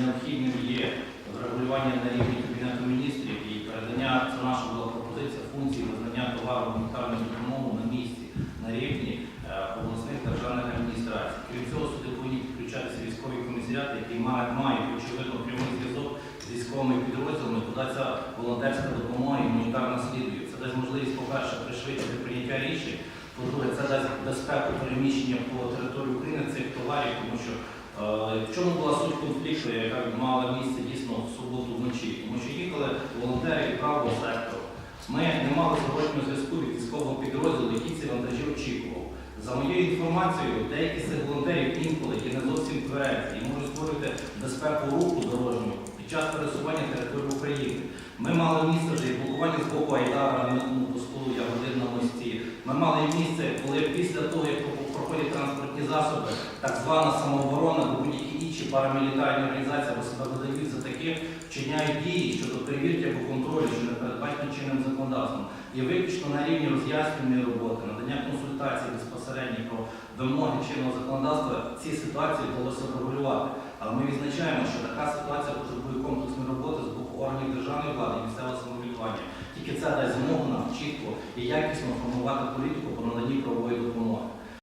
необхідним є врегулювання на рівні Кабінету міністрів і передання, це наша була пропозиція функції визнання товару гуманітарної допомоги на місці на рівні е, обласних державних адміністрацій. Крім цього, сюди повинні підключатися військові комісаріати, які мають, мають очевидно прямий зв'язок з військовими підрозділами, куди ця волонтерська допомога і гуманітарна слідує. Це дасть можливість, по-перше, пришвидшити прийняття рішень. По-друге, це дасть безпеку переміщення по території України цих товарів, в чому була суть конфлікту, яка мала місце дійсно в суботу вночі, тому що їхали волонтери правого сектору. Ми не мали зворотнього зв'язку від військового підрозділу, який ці вантажі очікував. За моєю інформацією, деякі з цих волонтерів інколи є не зовсім тверезі і можуть створити безпеку руху дорожнього під час пересування території України. Ми мали місце вже і блокування з боку Айдара на митному Ми мали місце, коли після того, як проходять транспортні засоби, так звана самооборона будь-які інші парамілітарні організації або себе видають за таких, вчиняють дії щодо перевірки або контролю, що не передбачено чинним законодавством. І виключно на рівні роз'яснювальної роботи, надання консультацій безпосередньо про вимоги чинного законодавства ці ситуації вдалося врегулювати. Але ми відзначаємо, що така ситуація потребує комплексної роботи з боку органів державної влади і місцевого самоврядування. Тільки це дасть змогу нам чітко і якісно формувати політику по наданні правової допомоги.